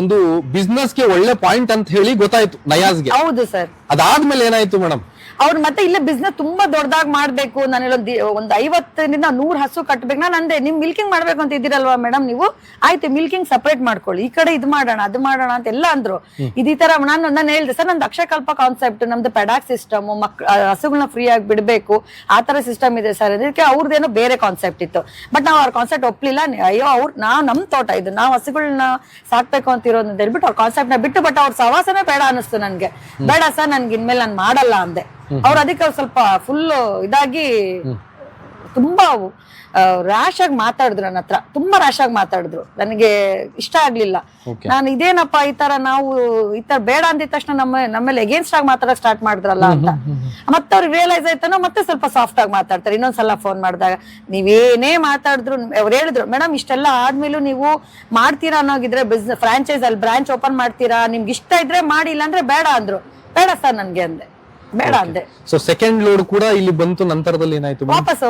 ಒಂದು ಬಿಸ್ನೆಸ್ಗೆ ಒಳ್ಳೆ ಪಾಯಿಂಟ್ ಅಂತ ಹೇಳಿ ಗೊತ್ತಾಯ್ತು ನಯಾಜ್ಗೆ. ಹೌದು ಸರ್ ಅದಾದ್ಮೇಲೆ ಏನಾಯ್ತು ಮೇಡಮ್ ಅವ್ರು ಮತ್ತೆ ಇಲ್ಲೇ ಬಿಸ್ನೆಸ್ ತುಂಬಾ ದೊಡ್ಡದಾಗಿ ಮಾಡ್ಬೇಕು. ನಾನು ಒಂದು ಒಂದ್ ಐವತ್ತರಿಂದ ನೂರ್ ಹಸು ಕಟ್ಬೇಕು. ನಾನು ಅಂದೆ ನಿಮ್ ಮಿಲ್ಕಿಂಗ್ ಮಾಡ್ಬೇಕು ಅಂತ ಇದ್ದೀರಲ್ವಾ ಮೇಡಮ್ ನೀವು? ಆಯ್ತು ಮಿಲ್ಕಿಂಗ್ ಸಪರೇಟ್ ಮಾಡ್ಕೊಳ್ಳಿ. ಈ ಕಡೆ ಇದು ಮಾಡೋಣ ಅದು ಮಾಡೋಣ ಅಂತ ಎಲ್ಲ ಅಂದ್ರು. ಇದೇ ತರ ನಾನು ನಾನು ಹೇಳಿದೆ ಸರ್ ನಂದು ಅಕ್ಷಯಕಲ್ಪ ಕಾನ್ಸೆಪ್ಟ್ ನಮ್ದು ಪೆಡಾಕ್ ಸಿಸ್ಟಮ್ ಮಕ್ ಹಸುಗಳನ್ನ ಫ್ರೀ ಆಗಿ ಬಿಡಬೇಕು. ಆ ತರ ಸಿಸ್ಟಮ್ ಇದೆ ಸರ್. ಅದಕ್ಕೆ ಅವ್ರದ್ದೇನೋ ಬೇರೆ ಕಾನ್ಸೆಪ್ಟ್ ಇತ್ತು. ಬಟ್ ನಾವು ಅವ್ರ ಕಾನ್ಸೆಪ್ಟ್ ಒಪ್ಲಿಲ್ಲ. ಅಯ್ಯೋ ಅವ್ರು ನಾವು ನಮ್ ತೋಟ ಇದು. ನಾವು ಹಸುಗಳನ್ನ ಸಾಕ್ಬೇಕು ಅಂತ ಇರೋದು ಅಂತ ಹೇಳ್ಬಿಟ್ಟು ಅವ್ರ ಕಾನ್ಸೆಪ್ಟ್ನ ಬಿಟ್ಟು ಬಟ್ ಅವ್ರ ಸವಾಸನೇ ಬೇಡ ಅನಿಸ್ತು ನನ್ಗೆ. ಬೇಡ ಸರ್ ನನ್ಗೆ ಇನ್ಮೇಲೆ ನಾನು ಮಾಡಲ್ಲ ಅಂದೆ. ಅವ್ರು ಅದಕ್ಕೆ ಅವ್ರು ಸ್ವಲ್ಪ ಫುಲ್ ಇದಾಗಿ ತುಂಬಾ ರ್ಯಾಶ್ ಆಗಿ ಮಾತಾಡಿದ್ರು ನನ್ನ ಹತ್ರ. ತುಂಬಾ ರ್ಯಾಶ್ ಆಗಿ ಮಾತಾಡಿದ್ರು. ನನಗೆ ಇಷ್ಟ ಆಗ್ಲಿಲ್ಲ. ನಾನು ಇದೇನಪ್ಪ ಈ ತರ ನಾವು ಈ ತರ ಬೇಡ ಅಂದಿದ ತಕ್ಷಣ ನಮ್ಮ ನಮ್ಮಲ್ಲಿ ಎಗೇನ್ಸ್ಟ್ ಆಗಿ ಮಾತಾಡಕ್ ಸ್ಟಾರ್ಟ್ ಮಾಡಿದ್ರಲ್ಲ ಅಂತ. ಮತ್ತೆ ಅವ್ರಿಗೆ ರಿಯಲೈಸ್ ಆಯ್ತಾನೋ ಮತ್ತೆ ಸ್ವಲ್ಪ ಸಾಫ್ಟ್ ಆಗಿ ಮಾತಾಡ್ತಾರೆ. ಇನ್ನೊಂದ್ಸಲ ಫೋನ್ ಮಾಡಿದಾಗ ನೀವೇನೇ ಮಾತಾಡಿದ್ರು ಅವ್ರು ಹೇಳಿದ್ರು ಮೇಡಮ್ ಇಷ್ಟೆಲ್ಲ ಆದ್ಮೇಲೂ ನೀವು ಮಾಡ್ತೀರಾ ಅನ್ನೋಗಿದ್ರೆ ಬಿಸ್ನೆಸ್ ಫ್ರಾಂಚೈಸ್ ಅಲ್ಲಿ ಬ್ರಾಂಚ್ ಓಪನ್ ಮಾಡ್ತೀರಾ? ನಿಮ್ಗೆ ಇಷ್ಟ ಇದ್ರೆ ಮಾಡಿ ಇಲ್ಲ ಅಂದ್ರೆ ಬೇಡ ಅಂದ್ರು. ಬೇಡ ಸರ್ ನನ್ಗೆ ಅಂದೆ. ಬೇಡ ಅಂದೆ. ಸೊ ಸೆಕೆಂಡ್ ಲೋಡ್ ಕೂಡ ಇಲ್ಲಿ ಬಂತು ನಂತರದಲ್ಲಿ ಏನಾಯ್ತು ವಾಪಸ್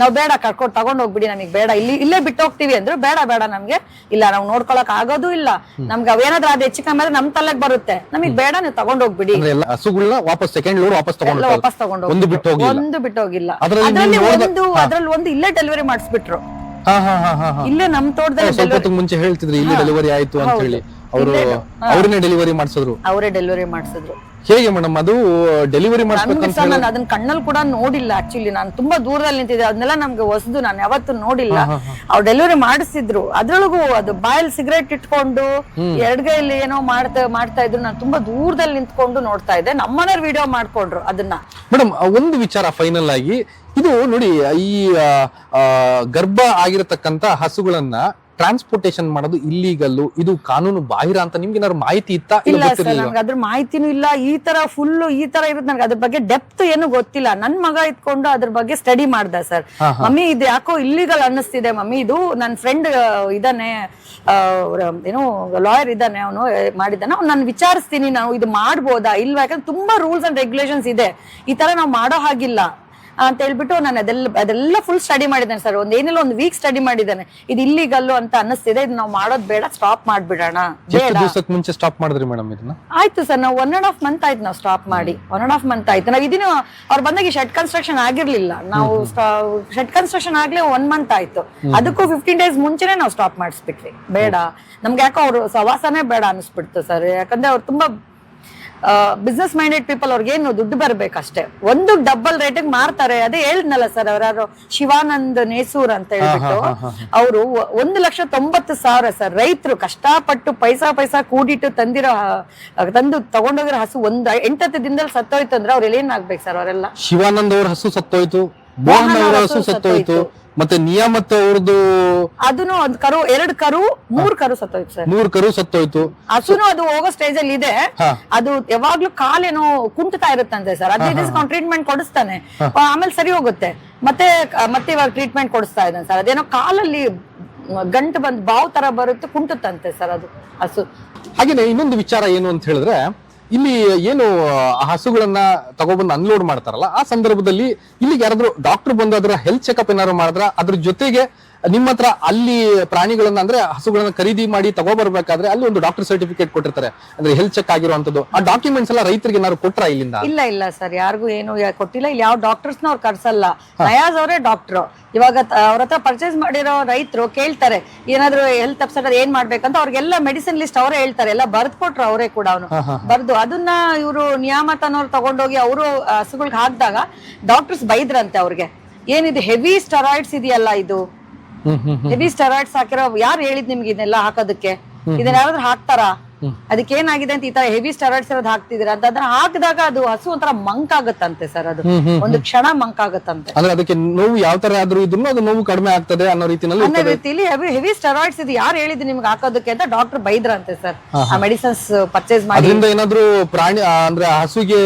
ನಾವು ಬೇಡ ಕರ್ಕೊಂಡು ತಗೊಂಡ್ ಹೋಗ್ಬಿಡಿ ನಮಗೆ ಬೇಡ. ಇಲ್ಲಿ ಇಲ್ಲೇ ಬಿಟ್ಟು ಹೋಗ್ತೀವಿ ಅಂದ್ರೆ ಬೇಡ ಬೇಡ ನಮ್ಗೆ. ಇಲ್ಲ ನಾವು ನೋಡ್ಕೊಳಕ್ ಆಗೋದು ಇಲ್ಲ. ನಮ್ಗೆ ಅವೇನಾದ್ರೂ ಅದು ಹೆಚ್ಚು ಕಮ್ಮಿ ಆದ್ರೆ ನಮ್ ತಲೆಗ್ ಬರುತ್ತೆ. ನಮಗೆ ಬೇಡ ನೀವು ತಗೊಂಡ್ ಹೋಗ್ಬಿಡಿ ಅಂದ್ರೆ ಎಲ್ಲ ಹಸುಗಳನ್ನ ವಾಪಸ್ ಸೆಕೆಂಡ್ ಲೋಡ್ ವಾಪಸ್ ತಗೊಂಡು ವಾಪಸ್ ತಗೊಂಡು ಒಂದು ಬಿಟ್ಟು ಹೋಗಿ ಒಂದು ಬಿಟ್ಟು ಹೋಗಿಲ್ಲ ಅದ್ರಲ್ಲಿ ಒಂದು ಅದ್ರಲ್ಲಿ ಒಂದು ಇಲ್ಲೇ ಡೆಲಿವರಿ ಮಾಡಿಸ್ಬಿಟ್ರು. ಹಾ ಹಾ ಹಾ ಹಾ ಹಾ. ಇಲ್ಲೇ ನಮ್ ತೋಟದಲ್ಲಿ ಸ್ವಲ್ಪ ಮುಂಚೆ ಹೇಳ್ತಿದ್ರು ಇಲ್ಲಿ ಡೆಲಿವರಿ ಆಯ್ತು ಅಂತ ಹೇಳಿ. ಅವರು ಅವ್ರನ್ನೇ ಡೆಲಿವರಿ ಮಾಡಿಸಿದ್ರು. ಅವರೇ ಡೆಲಿವರಿ ಮಾಡಿಸಿದ್ರು. ಹೇಗೆ ಮೇಡಮ್ ಅದು ಡೆಲಿವರಿ ನನ್ಗೆ ಸರ್ ನಾನು ಅದನ್ನ ಕಣ್ಣಲ್ಲಿ ಕೂಡ ನೋಡಿಲ್ಲ ಆಕ್ಚುಲಿ ನಾನು ತುಂಬಾ ದೂರದಲ್ಲಿ ನಿಂತಿದ್ದೆ. ಅದನ್ನೆಲ್ಲ ನಮ್ಗೆ ಹೊಸದು ನಾನು ಯಾವತ್ತೂ ನೋಡಿಲ್ಲ. ಅವ್ರು ಡೆಲಿವರಿ ಮಾಡಿಸಿದ್ರು. ಅದ್ರೊಳಗೂ ಅದು ಬಾಯಲ್ಲಿ ಸಿಗರೇಟ್ ಇಟ್ಕೊಂಡು ಎರಡ್ಗೈಲಿ ಏನೋ ಮಾಡ್ತಾ ಮಾಡ್ತಾ ಇದ್ರು. ನಾನು ತುಂಬಾ ದೂರದಲ್ಲಿ ನಿಂತ್ಕೊಂಡು ನೋಡ್ತಾ ಇದ್ದೆ. ನಮ್ಮನೇರ್ ವಿಡಿಯೋ ಮಾಡ್ಕೊಂಡ್ರು ಅದನ್ನ. ಮೇಡಮ್ ಒಂದು ವಿಚಾರ ಫೈನಲ್ ಆಗಿ. ಇದು ನೋಡಿ ಈ ಗರ್ಭ ಆಗಿರತಕ್ಕಂತ ಹಸುಗಳನ್ನ ಟ್ರಾನ್ಸ್ಪೋರ್ಟೇಶನ್ ಮಾಡೋದು ಇಲ್ಲಿಗಲ್ಲು ಇದು ಕಾನೂನು ಬಾಹಿರ ಅಂತ ನಿಮ್ಗೆ ಏನಾದ್ರು ಮಾಹಿತಿ ಇತ್ತ? ಇಲ್ಲ ಇಲ್ಲ ಸರ್ ಗೊತ್ತಿರ್ಲಿಲ್ವಾ? ನನ್ಗೆ ಅದ್ರ ಮಾಹಿತಿನೂ ಇಲ್ಲ. ಈ ತರ ಫುಲ್ ಈ ತರ ಇರುತ್ತೆ. ನನಗೆ ಅದ್ರ ಬಗ್ಗೆ ಡೆಪ್ತ್ ಏನು ಗೊತ್ತಿಲ್ಲ. ನನ್ ಮಗ ಇಟ್ಕೊಂಡು ಅದ್ರ ಬಗ್ಗೆ ಸ್ಟಡಿ ಮಾಡ್ದ ಸರ್. ಮಮ್ಮಿ ಇದು ಯಾಕೋ ಇಲ್ಲಿಗಲ್ ಅನ್ನಿಸ್ತಿದೆ ಮಮ್ಮಿ. ಇದು ನನ್ನ ಫ್ರೆಂಡ್ ಇದಾನೆ ಆ, ಅವ್ರ ಏನೋ ಲಾಯರ್ ಇದ್ದಾನೆ ಅವನು ಮಾಡಿದ್ದಾನೆ. ಅವ್ನು ನಾನು ವಿಚಾರಿಸ್ತೀನಿ ನಾವು ಇದು ಮಾಡ್ಬೋದಾ? ಇಲ್ವಾ? ಯಾಕಂದ್ರೆ ತುಂಬಾ ರೂಲ್ಸ್ ಅಂಡ್ ರೆಗ್ಯುಲೇಷನ್ಸ್ ಇದೆ. ಈ ತರ ನಾವು ಮಾಡೋ ಹಾಗಿಲ್ಲ. ಅಂತ ಹೇಳ್ಬಿಟ್ಟು ನಾನು ಅದೆಲ್ಲ ಅದೆಲ್ಲ ಫುಲ್ ಸ್ಟಡಿ ಮಾಡಿದ್ದೇನೆ ಸರ್ ಒಂದ್ ಏನಿಲ್ಲ ಒಂದು ವೀಕ್ ಸ್ಟಡಿ ಮಾಡಿದ್ದೇನೆ. ಇದು ಇಲ್ಲಿಗಲ್ಲು ಅಂತ ಅನ್ನಿಸ್ತಿದೆ. ಇದು ನಾವು ಮಾಡೋದ್ ಬೇಡ ಸ್ಟಾಪ್ ಮಾಡ್ಬಿಡೋಣ. ಎಷ್ಟು ದಿವಸಕ್ಕೆ ಮುಂಚೆ ಸ್ಟಾಪ್ ಮಾಡಿದ್ರಿ ಮೇಡಮ್ ಇದನ್ನ? ಆಯ್ತು ಸರ್ ನಾವು ಒನ್ ಅಂಡ್ ಹಾಫ್ ಮಂತ್ ಆಯ್ತು ನಾವು ಸ್ಟಾಪ್ ಮಾಡಿ. ಒನ್ ಅಂಡ್ ಹಾಫ್ ಮಂತ್ ಆಯ್ತು. ನಾವು ಇದನ್ನು ಅವ್ರು ಬಂದಾಗ ಶೆಡ್ ಕನ್ಸ್ಟ್ರಕ್ಷನ್ ಆಗಿರ್ಲಿಲ್ಲ. ನಾವು ಶೆಡ್ ಕನ್ಸ್ಟ್ರಕ್ಷನ್ ಆಗ್ಲೇ ಒನ್ ಮಂತ್ ಆಯ್ತು. ಅದಕ್ಕೂ ಫಿಫ್ಟೀನ್ ಡೇಸ್ ಮುಂಚೆನೆ ನಾವು ಸ್ಟಾಪ್ ಮಾಡಿಸ್ಬಿಟ್ವಿ. ಬೇಡ. ನಮ್ಗೆ ಯಾಕೋ ಅವ್ರು ಸವಾಸನೇ ಬೇಡ ಅನ್ಸ್ಬಿಡ್ತು ಸರ್ ಯಾಕಂದ್ರೆ ಅವ್ರು ತುಂಬಾ ಬಿಸ್ನೆಸ್ ಮೈಂಡೆಡ್ ಪೀಪಲ್ ಅವ್ರಿಗೇನು ದುಡ್ಡು ಬರ್ಬೇಕಷ್ಟೇ. ಒಂದು ಡಬಲ್ ರೇಟಿಗೆ ಮಾರ್ತಾರೆ ಅದೇ ಹೇಳಿದ್ನಲ್ಲ ಸರ್ ಅವರು ಶಿವಾನಂದ್ ನೇಸೂರ್ ಅಂತ ಹೇಳ್ಬಿಟ್ಟು ಅವರು ಒಂದು ಲಕ್ಷ ತೊಂಬತ್ತು ಸಾವಿರ ಸರ್ ರೈತರು ಕಷ್ಟಪಟ್ಟು ಪೈಸಾ ಪೈಸಾ ಕೂಡಿಟ್ಟು ತಂದಿರೋ ತಂದು ತಗೊಂಡೋಗಿರೋ ಹಸು ಒಂದ್ ಎಂಟತ್ತು ದಿನದಲ್ಲಿ ಸತ್ತೋಯ್ತು ಅಂದ್ರೆ ಅವ್ರು ಏನಾಗ್ಬೇಕು ಸರ್ ಅವರೆಲ್ಲ? ಶಿವಾನಂದ್ ಅವ್ರ ಹಸು ಸತ್ತೋಯ್ತು. ಮೋಹನ್ ಅವರ ಹಸು ಸತ್ತೋಯ್ತು. ಮತ್ತೆ ನಿಯಾಮತ್ ಅವ್ರದ್ದು ಅದನ್ನು ಒಂದ್ ಕರು ಎರಡ್ ಕರು ಮೂರ್ ಕರು ಸತ್ತೋಯ್ತು ಸರ್. ಮೂರ್ ಕರು ಸತ್ತೋಯ್ತು. ಹಸುನು ಅದು ಹೋಗೋ ಸ್ಟೇಜ್ ಅಲ್ಲಿ ಇದೆ. ಅದು ಯಾವಾಗ್ಲೂ ಕಾಲೇನೋ ಕುಂಟತಾ ಇರುತ್ತಂತೆ ಸರ್. ಅದೇ ದಿವಸ ಟ್ರೀಟ್ಮೆಂಟ್ ಕೊಡಿಸ್ತಾನೆ. ಆಮೇಲೆ ಸರಿ ಹೋಗುತ್ತೆ. ಮತ್ತೆ ಮತ್ತೆ ಇವಾಗ ಟ್ರೀಟ್ಮೆಂಟ್ ಕೊಡಿಸ್ತಾ ಇದ್ದಾನೆ ಸರ್. ಅದೇನೋ ಕಾಲಲ್ಲಿ ಗಂಟು ಬಂದ್ ಬಾವು ತರ ಬರುತ್ತೆ ಕುಂಟುತ್ತಂತೆ ಸರ್ ಅದು ಹಸು ಹಾಗೇನೆ ಇನ್ನೊಂದು ವಿಚಾರ ಏನು ಅಂತ ಹೇಳಿದ್ರೆ ಇಲ್ಲಿ ಏನು ಹಸುಗಳನ್ನ ತಗೊಬಂದು ಅನ್ಲೋಡ್ ಮಾಡ್ತಾರಲ್ಲ, ಆ ಸಂದರ್ಭದಲ್ಲಿ ಇಲ್ಲಿಗೆ ಯಾರಾದ್ರೂ ಡಾಕ್ಟರ್ ಬಂದು ಅದರ ಹೆಲ್ತ್ ಚೆಕಪ್ ಏನಾದ್ರು ಮಾಡಿದ್ರ ಅದ್ರ ಜೊತೆಗೆ ನಿಮ್ಮ ಹತ್ರ ಅಲ್ಲಿ ಪ್ರಾಣಿಗಳನ್ನ ಅಂದ್ರೆ ಹಸುಗಳನ್ನ ಖರೀದಿ ಮಾಡಿ ತಗೋಬರ್ಬೇಕಾದ್ರೆ ಅಲ್ಲಿ ಒಂದು ಡಾಕ್ಟರ್ ಸರ್ಟಿಫಿಕೇಟ್ ಕೊಟ್ಟಿರ್ತಾರೆ. ಅಂದ್ರೆ ಹೆಲ್ತ್ ಚೆಕ್ ಆಗಿರುವಂತದ್ದು. ಆ ಡಾಕ್ಯುಮೆಂಟ್ಸ್ ಎಲ್ಲ ರೈತರಿಗೆ ಏನಾದ್ರು ಕೊಟ್ರ ಇಲ್ಲಿಂದ? ಇಲ್ಲ ಇಲ್ಲ ಸರ್ ಯಾರಿಗೂ ಏನು ಯಾ- ಕೊಟ್ಟಿಲ್ಲ. ಇಲ್ಲಿ ಯಾವ ಡಾಕ್ಟರ್ಸ್ನ ಅವ್ರು ಕರ್ಸಲ್ಲ. ನಯಾಜ್ ಅವರೇ ಡಾಕ್ಟರ್ ಇವಾಗ ಅವ್ರ ಹತ್ರ ಪರ್ಚೇಸ್ ಮಾಡಿರೋ ರೈತರು ಕೇಳ್ತಾರೆ ಏನಾದ್ರು ಹೆಲ್ತ್ ಅಪ್ಸೆಟ್ ಏನ್ ಮಾಡ್ಬೇಕಂತ ಅವ್ರಿಗೆಲ್ಲ ಮೆಡಿಸಿನ್ ಲಿಸ್ಟ್ ಅವರೇ ಹೇಳ್ತಾರೆ. ಎಲ್ಲ ಬರ್ದ್ ಕೊಟ್ರು ಅವರೇ ಕೂಡ ಅವನು. ಬರ್ದು ಅದನ್ನ ಇವರು ನಿಯಾಮತನವ್ರು ಅನ್ನೋರು ತಗೊಂಡೋಗಿ ಅವರು ಹಸುಗಳಿಗೆ ಹಾಕಿದಾಗ ಡಾಕ್ಟರ್ಸ್ ಬೈದ್ರಂತೆ ಅವ್ರಿಗೆ. ಏನಿದು ಹೆವಿ ಸ್ಟೆರಾಯ್ಡ್ಸ್ ಇದೆಯಲ್ಲ ಇದು? ಹೆವಿ ಸ್ಟೆರಾಯ್ಡ್ಸ್ ಹಾಕಿರೋ ಯಾರು ಹೇಳಿದ್ ನಿಮ್ಗೆ ಇದನ್ನೆಲ್ಲ ಹಾಕೋದಕ್ಕೆ? ಇದನ್ನ ಯಾರಾದ್ರೂ ಹಾಕ್ತಾರಾ? ಅದಕ್ಕೆ ಏನಾಗಿದೆ ಅಂತ ಈ ತರ ಹೆವಿ ಸ್ಟೆರಾಯ್ಡ್ಸ್ ಇರೋದು ಹಾಕ್ತಿದ್ರೆ ಅಂತ ಅದನ್ನ ಹಾಕಿದಾಗ ಅದು ಹಸು ಒಂಥರ ಮಂಕ್ ಆಗುತ್ತಂತೆ ಸರ್ ಅದು. ಒಂದು ಕ್ಷಣ ಮಂಕ್ ಆಗುತ್ತಂತೆ. ಅಂದ್ರೆ ಅದಕ್ಕೆ ನೋವು ಯಾವ ತರ ಆದ್ರೂ ಇದ್ರು ಅದು ನೋವು ಕಡಿಮೆ ಆಗ್ತದೆ ಅನ್ನೋ ರೀತಿನಲ್ಲಿ ಅನ್ನೋ ರೀತಿಲಿ ಹೆವಿ ಹೆವಿ ಸ್ಟೆರಾಯ್ಡ್ಸ್ ಇದು ಯಾರು ಹೇಳಿದ್ರು ನಿಮ್ಗೆ ಹಾಕೋದಕ್ಕೆ ಅಂತ ಡಾಕ್ಟರ್ ಬೈದ್ರಂತೆ ಸರ್ ಆ ಮೆಡಿಸಿನ್ಸ್ ಪರ್ಚೇಸ್ ಮಾಡಿ. ಅದರಿಂದ ಏನಾದ್ರೂ ಪ್ರಾಣಿ ಅಂದ್ರೆ ಹಸುಗೆ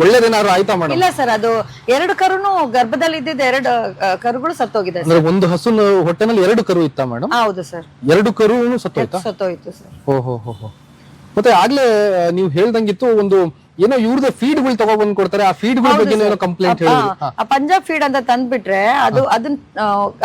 ಒಳ್ಳೇದೇನಾದ್ರು ಆಯ್ತಾ ಮೇಡಮ್ ಇಲ್ಲ ಸರ್ ಅದು ಎರಡು ಕರುನು ಗರ್ಭದಲ್ಲಿ ಇದ್ದಿದ್ದ ಎರಡು ಕರುಗಳು ಸತ್ತೋಗಿದೆ ಅಂದ್ರೆ ಒಂದು ಹಸು ಹೊಟ್ಟೆನಲ್ಲಿ ಎರಡು ಕರು ಇತ್ತ ಮೇಡಮ್ ಹೌದು ಸರ್ ಎರಡು ಕರು ಸತ್ತೋಯ್ತಾ? ಸತ್ತೋಯ್ತು ಸರ್ ಓಹೋ. ಮತ್ತೆ ಆಗ್ಲೇ ನೀವು ಹೇಳ್ದಂಗಿತ್ತು ಒಂದು ಏನೋ ಇವ್ರದ್ದು ಫೀಡ್ಗಳು ತಗೊಬಂದ್ ಕೊಡ್ತಾರೆ ಆ ಫೀಡ್ಗಳ ಬಗ್ಗೆ ಏನೋ ಕಂಪ್ಲೇಂಟ್ ಆ, ಪಂಜಾಬ್ ಫೀಡ್ ಅಂತ ತಂದ್ಬಿಟ್ರೆ ಅದು ಅದನ್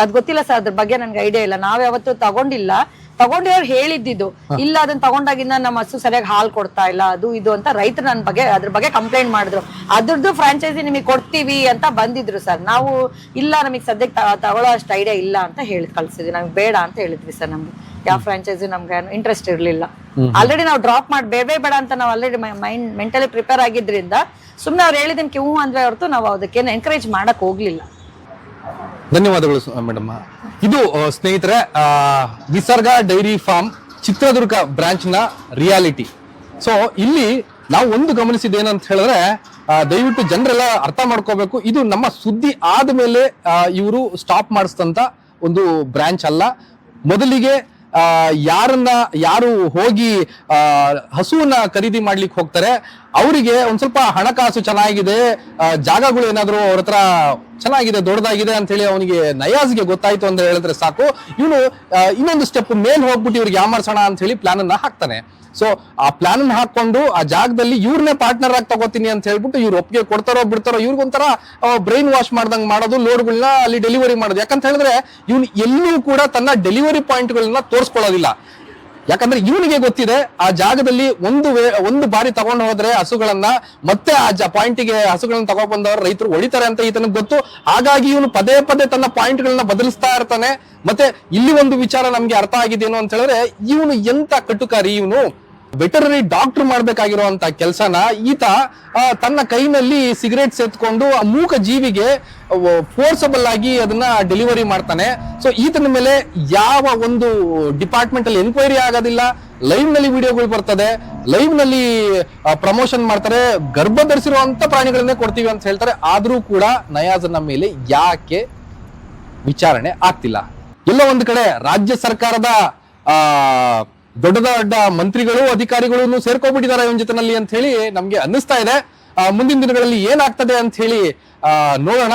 ಅದ್ ಗೊತ್ತಿಲ್ಲ ಸರ್ ಅದ್ರ ಬಗ್ಗೆ ನನ್ಗೆ ಐಡಿಯಾ ಇಲ್ಲ. ನಾವ್ ಯಾವತ್ತು ತಗೊಂಡಿಲ್ಲ. ತಗೊಂಡಿರೋರು ಹೇಳಿದ್ದಿದ್ದು. ಇಲ್ಲ ಅದನ್ನ ತಗೊಂಡಾಗಿಂದ ನಮ್ಮ ಹಸು ಸರಿಯಾಗಿ ಹಾಲು ಕೊಡ್ತಾ ಇಲ್ಲ ಅದು ಇದು ಅಂತ ರೈತರು ನನ್ನ ಬಗ್ಗೆ ಅದ್ರ ಬಗ್ಗೆ ಕಂಪ್ಲೇಂಟ್ ಮಾಡಿದ್ರು. ಅದ್ರದ್ದು ಫ್ರಾಂಚೈಸಿ ನಿಮಗೆ ಕೊಡ್ತೀವಿ ಅಂತ ಬಂದಿದ್ರು ಸರ್. ನಾವು ಇಲ್ಲ ನಮಗೆ ಸದ್ಯಕ್ಕೆ ತಗೊಳ್ಳೋ ಅಷ್ಟು ಐಡಿಯಾ ಇಲ್ಲ ಅಂತ ಹೇಳಿ ಕಳ್ಸಿದ್ವಿ. ನಮ್ಗೆ ಬೇಡ ಅಂತ ಹೇಳಿದ್ವಿ ಸರ್ ನಮ್ಗೆ. ಯಾವ ಫ್ರಾಂಚೈಸಿ ನಮ್ಗೆ ಇಂಟ್ರೆಸ್ಟ್ ಇರಲಿಲ್ಲ. ಆಲ್ರೆಡಿ ನಾವು ಡ್ರಾಪ್ ಮಾಡಿ ಬೇಡ ಬೇಡ ಅಂತ ನಾವು ಆಲ್ರೆಡಿ ಮೈಂಡ್ ಮೆಂಟಲಿ ಪ್ರಿಪೇರ್ ಆಗಿದ್ರಿಂದ ಸುಮ್ಮನೆ ಅವ್ರು ಹೇಳಿದನ್ ಹ್ಞೂ ಅಂದ್ರೆ ಹೊರತು ನಾವು ಅದಕ್ಕೆ ಎನ್ಕರೇಜ್ ಮಾಡಕ್ ಹೋಗ್ಲಿಲ್ಲ. ಧನ್ಯವಾದಗಳು ಮೇಡಮ್. ಇದು ಸ್ನೇಹಿತರೆ ನಿಸರ್ಗ ಡೈರಿ ಫಾರ್ಮ್ ಚಿತ್ರದುರ್ಗ ಬ್ರಾಂಚ್ನ ರಿಯಾಲಿಟಿ. ಸೊ ಇಲ್ಲಿ ನಾವು ಒಂದು ಗಮನಿಸಿದ್ದೇನಂತ ಹೇಳಿದ್ರೆ ದಯವಿಟ್ಟು ಜನರೆಲ್ಲ ಅರ್ಥ ಮಾಡ್ಕೋಬೇಕು. ಇದು ನಮ್ಮ ಸುದ್ದಿ ಆದ್ಮೇಲೆ ಇವರು ಸ್ಟಾಪ್ ಮಾಡಿಸ್ತಂತ ಒಂದು ಬ್ರಾಂಚ್ ಅಲ್ಲ. ಮೊದಲಿಗೆ ಯಾರನ್ನ ಯಾರು ಹೋಗಿ ಹಸುವನ್ನ ಖರೀದಿ ಮಾಡ್ಲಿಕ್ಕೆ ಹೋಗ್ತಾರೆ ಅವರಿಗೆ ಒಂದ್ ಸ್ವಲ್ಪ ಹಣಕಾಸು ಚೆನ್ನಾಗಿದೆ ಜಾಗಗಳು ಏನಾದ್ರು ಅವ್ರ ಹತ್ರ ಚೆನ್ನಾಗಿದೆ, ದೊಡ್ಡದಾಗಿದೆ ಅಂತ ಹೇಳಿ ಅವನಿಗೆ ನಯಾಜ್ಗೆ ಗೊತ್ತಾಯ್ತು ಅಂತ ಹೇಳಿದ್ರೆ ಸಾಕು. ಇವನು ಇನ್ನೊಂದು ಸ್ಟೆಪ್ ಮೇಲ್ ಹೋಗ್ಬಿಟ್ಟು ಇವ್ರಿಗೆ ಯಾಮಾರ್ಸೋಣ ಅಂತ ಹೇಳಿ ಪ್ಲಾನ್ ಅನ್ನ ಹಾಕ್ತಾನೆ. ಸೊ ಆ ಪ್ಲಾನ್ ಅನ್ನ ಹಾಕೊಂಡು ಆ ಜಾಗದಲ್ಲಿ ಇವ್ರನ್ನೇ ಪಾರ್ಟ್ನರ್ ಆಗಿ ತಗೋತೀನಿ ಅಂತ ಹೇಳ್ಬಿಟ್ಟು ಇವ್ರು ಒಪ್ಪಿಗೆ ಕೊಡ್ತಾರೋ ಬಿಡ್ತಾರೋ ಇವ್ರಿಗೊಂಥರ ಬ್ರೈನ್ ವಾಶ್ ಮಾಡ್ದಂಗ್ ಮಾಡೋದು ಲೋಡ್ಗಳನ್ನ ಅಲ್ಲಿ ಡೆಲಿವರಿ ಮಾಡೋದು. ಯಾಕಂತ ಹೇಳಿದ್ರೆ, ಇವ್ನು ಎಲ್ಲೂ ಕೂಡ ತನ್ನ ಡೆಲಿವರಿ ಪಾಯಿಂಟ್ಗಳನ್ನ ತೋರಿಸ್ಕೊಳ್ಳೋದಿಲ್ಲ. ಯಾಕಂದ್ರೆ ಇವನಿಗೆ ಗೊತ್ತಿದೆ ಆ ಜಾಗದಲ್ಲಿ ಒಂದು ಒಂದು ಬಾರಿ ತಗೊಂಡು ಹೋದ್ರೆ ಹಸುಗಳನ್ನ ಮತ್ತೆ ಆ ಜ ಪಾಯಿಂಟಿಗೆ ಹಸುಗಳನ್ನ ತಗೊಂಡ್ ಬಂದವರು ರೈತರು ಹೊಡಿತಾರೆ ಅಂತ ಈತನಿಗೆ ಗೊತ್ತು. ಹಾಗಾಗಿ ಇವನು ಪದೇ ಪದೇ ತನ್ನ ಪಾಯಿಂಟ್ಗಳನ್ನ ಬದಲಿಸ್ತಾ ಇರ್ತಾನೆ. ಮತ್ತೆ ಇಲ್ಲಿ ಒಂದು ವಿಚಾರ ನಮ್ಗೆ ಅರ್ಥ ಆಗಿದ್ದೇನು ಅಂತ ಹೇಳಿದ್ರೆ ಇವನು ಎಂತ ಕಟುಕಾರಿ ಇವನು? ವೆಟರರಿ ಡಾಕ್ಟರ್ ಮಾಡ್ಬೇಕಾಗಿರುವಂತ ಕೆಲಸನ ಈತ ತನ್ನ ಕೈನಲ್ಲಿ ಸಿಗರೇಟ್ ಸೇತ್ಕೊಂಡು ಆ ಮೂಕ ಜೀವಿಗೆ ಫೋರ್ಸಬಲ್ ಆಗಿ ಅದನ್ನ ಡೆಲಿವರಿ ಮಾಡ್ತಾನೆ. ಸೊ ಈತನ ಮೇಲೆ ಯಾವ ಒಂದು ಡಿಪಾರ್ಟ್ಮೆಂಟ್ ಅಲ್ಲಿ ಎನ್ಕ್ವೈರಿ ಆಗೋದಿಲ್ಲ. ಲೈವ್ನಲ್ಲಿ ವಿಡಿಯೋಗಳು ಬರ್ತದೆ. ಲೈವ್ನಲ್ಲಿ ಪ್ರಮೋಷನ್ ಮಾಡ್ತಾರೆ. ಗರ್ಭ ಧರಿಸಿರುವಂತ ಪ್ರಾಣಿಗಳನ್ನೇ ಕೊಡ್ತೀವಿ ಅಂತ ಹೇಳ್ತಾರೆ. ಆದ್ರೂ ಕೂಡ ನಯಾಜನ ಮೇಲೆ ಯಾಕೆ ವಿಚಾರಣೆ ಆಗ್ತಿಲ್ಲ? ಎಲ್ಲೋ ಒಂದು ಕಡೆ ರಾಜ್ಯ ಸರ್ಕಾರದ, ಆ ದೊಡ್ಡ ದೊಡ್ಡ ಮಂತ್ರಿಗಳು ಅಧಿಕಾರಿಗಳು ಸೇರ್ಕೊಂಡ್ಬಿಟ್ಟಿದ್ದಾರೆ ಇವನ್ ಜೊತೆನಲ್ಲಿ ಅಂತ ಹೇಳಿ ನಮ್ಗೆ ಅನ್ನಿಸ್ತಾ ಇದೆ. ಮುಂದಿನ ದಿನಗಳಲ್ಲಿ ಏನಾಗ್ತದೆ ಅಂತ ಹೇಳಿ ನೋಡೋಣ.